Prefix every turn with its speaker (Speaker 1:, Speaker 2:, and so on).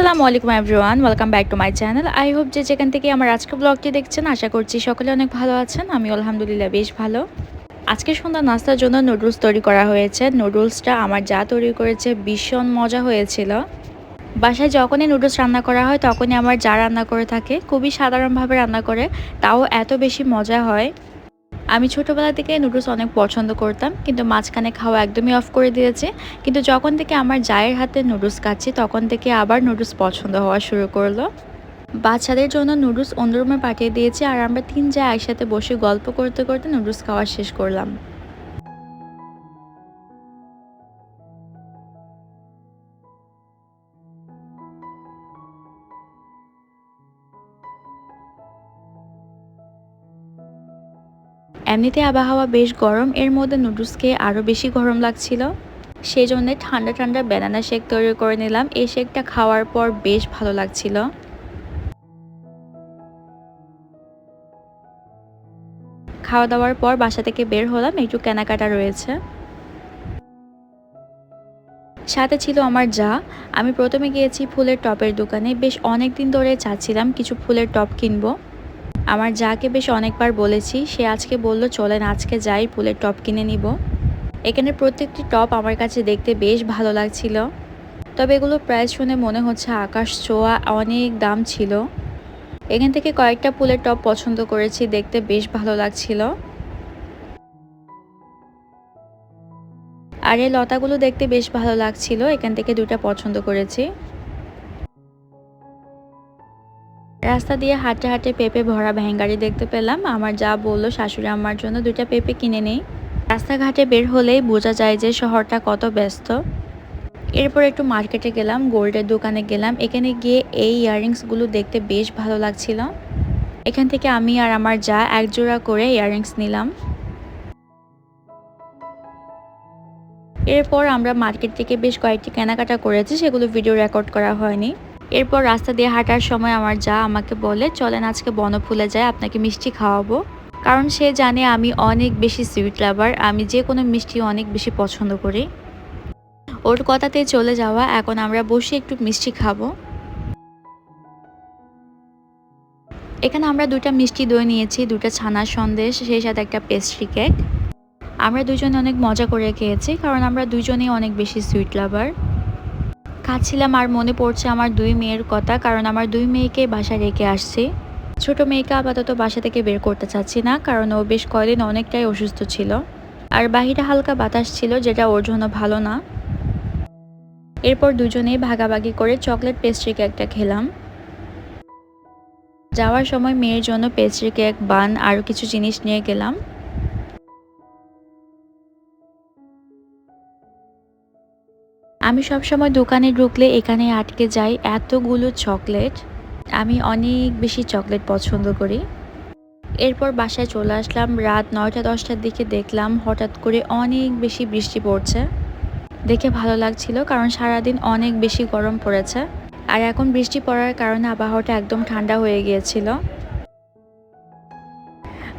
Speaker 1: আসসালামু আলাইকুম everyone welcome back to my channel I hope যে যেখান থেকে আমার আজকে ব্লগটি দেখছেন, আশা করছি সকলে অনেক ভালো আছেন আমি আলহামদুলিল্লাহ বেশ ভালো। আজকে সন্ধ্যা নাস্তার জন্য নুডলস তৈরি করা হয়েছে। নুডলসটা আমার যা তৈরি করেছে ভীষণ মজা হয়েছিল। বাসায় যখনই নুডলস রান্না করা হয়, তখনই আমার যা রান্না করে থাকে, খুবই সাধারণভাবে রান্না করে, তাও এত বেশি মজা হয়। আমি ছোটোবেলা থেকে নুডলস অনেক পছন্দ করতাম, কিন্তু মাঝখানে খাওয়া একদমই অফ করে দিয়েছে। কিন্তু যখন থেকে আমার জায়ের হাতে নুডলস খাচ্ছি, তখন থেকে আবার নুডলস পছন্দ হওয়া শুরু করল। বাচ্চাদের জন্য নুডলস অন্য রুমে পাঠিয়ে দিয়েছি, আর আমরা তিন যা একসাথে বসে গল্প করতে করতে নুডলস খাওয়া শেষ করলাম। এমনিতে আবহাওয়া বেশ গরম, এর মধ্যে নুডলস খেয়ে আরও বেশি গরম লাগছিল। সেই জন্যে ঠান্ডা ঠান্ডা ব্যানানা শেক তৈরি করে নিলাম। এই শেকটা খাওয়ার পর বেশ ভালো লাগছিল। খাওয়া দাওয়ার পর বাসা থেকে বের হলাম, একটু কেনাকাটা রয়েছে। সাথে ছিল আমার যা। আমি প্রথমে গিয়েছি ফুলের টপের দোকানে। বেশ অনেক দিন ধরে চাচ্ছিলাম কিছু ফুলের টপ কিনবো। আমার যাকে বেশ অনেকবার বলেছি, সে আজকে বলল, চলেন, আজকে যাই, ফুলের টপ কিনে নিব। এখানে প্রত্যেকটি টপ আমার কাছে দেখতে বেশ ভালো লাগছিল। তবে এগুলো প্রায় শুনে মনে হচ্ছে আকাশ ছোঁয়া অনেক দাম ছিল। এখান থেকে কয়েকটা ফুলের টপ পছন্দ করেছি, দেখতে বেশ ভালো লাগছিল। আর এই লতাগুলো দেখতে বেশ ভালো লাগছিল, এখান থেকে দুটা পছন্দ করেছি। রাস্তা দিয়ে হাঁটতে হাঁটতে পেঁপে ভরা ভ্যাঙ্গারি দেখতে পেলাম। আমার যা বলল শাশুড়ি আমার জন্য দুইটা পেঁপে কিনে নেই। রাস্তাঘাটে বের হলেই বোঝা যায় যে শহরটা কত ব্যস্ত। এরপর একটু মার্কেটে গেলাম, গোল্ডের দোকানে গেলাম। এখানে গিয়ে এই ইয়াররিংসগুলো দেখতে বেশ ভালো লাগছিল। এখান থেকে আমি আর আমার যা একজোড়া করে ইয়াররিংস নিলাম। এরপর আমরা মার্কেট থেকে বেশ কয়েকটি কেনাকাটা করেছি, সেগুলো ভিডিও রেকর্ড করা হয়নি। এরপর রাস্তা দিয়ে হাঁটার সময় আমার যা আমাকে বলে, চলেন আজকে বনফুলে যায় আপনাকে মিষ্টি খাওয়াবো। কারণ সে জানে আমি অনেক বেশি সুইট লাভার আমি যে কোনো মিষ্টি অনেক বেশি পছন্দ করি। ওর কথাতে চলে যাওয়া, এখন আমরা বসে একটু মিষ্টি খাব। এখানে আমরা দুটা মিষ্টি দই নিয়েছি দুটা ছানার সন্দেশ, সেই সাথে একটা পেস্ট্রি কেক আমরা দুজনে অনেক মজা করে খেয়েছি, কারণ আমরা দুজনেই অনেক বেশি সুইট লাভার খাচ্ছিলাম আর মনে পড়ছে আমার দুই মেয়ের কথা, কারণ আমার দুই মেয়েকে বাসায় রেখে আসছি। ছোট মেয়েকে আপাতত বাসা থেকে বের করতে চাচ্ছি না, কারণ ও বেশ কয়দিন অনেকটাই অসুস্থ ছিল। আর বাহিরে হালকা বাতাস ছিল, যেটা ওর জন্য ভালো না। এরপর দুজনেই ভাগাভাগি করে চকলেট পেস্ট্রি কেকটা খেলাম। যাওয়ার সময় মেয়ের জন্য পেস্ট্রি কেক, বান, আরও কিছু জিনিস নিয়ে গেলাম। আমি সবসময় দোকানে ঢুকলে এখানে আটকে যাই এতগুলো চকলেট। আমি অনেক বেশি চকলেট পছন্দ করি। এরপর বাসায় চলে আসলাম, রাত নয়টা দশটার দিকে দেখলাম হঠাৎ করে অনেক বেশি বৃষ্টি পড়ছে। দেখে ভালো লাগছিল কারণ সারাদিন অনেক বেশি গরম পড়েছে। আর এখন বৃষ্টি পড়ার কারণে আবহাওয়াটা একদম ঠান্ডা হয়ে গিয়েছিল।